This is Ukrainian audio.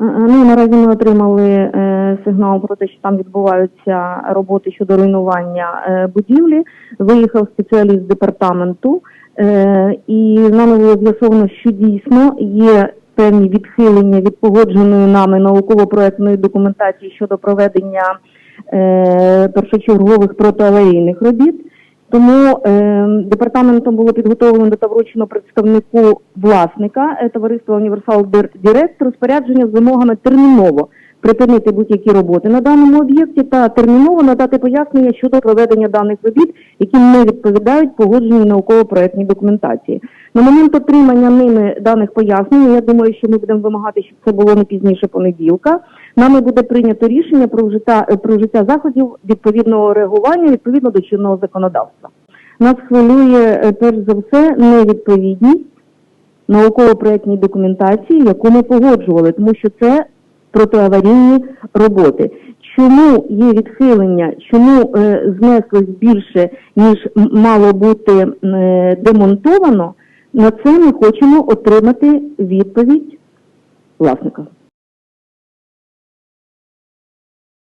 Е, Ну, наразі ми отримали е, сигнал про те, що там відбуваються роботи щодо руйнування е, будівлі. Виїхав спеціаліст департаменту, е, і нами було з'ясовано, що дійсно є певні відхилення від погодженої нами науково-проектної документації щодо проведення е, першочергових протиаварійних робіт. Тому е, департаментом було підготовлено та вручено представнику власника е, товариства Універсал Директ розпорядження з вимогами терміново припинити будь-які роботи на даному об'єкті та терміново надати пояснення щодо проведення даних робіт, які не відповідають погодженій науково-проектній документації. На момент отримання ними даних пояснень, я думаю, що ми будемо вимагати, щоб це було не пізніше понеділка. Нами буде прийнято рішення про вжиття, е, про вжиття заходів відповідного реагування відповідно до чинного законодавства. Нас хвилює е, перш за все невідповідність науково-проектній документації, яку ми погоджували, тому що це протиаварійні роботи. Чому є відхилення, чому е, знеслось більше, ніж мало бути е, демонтовано, на це ми хочемо отримати відповідь власника.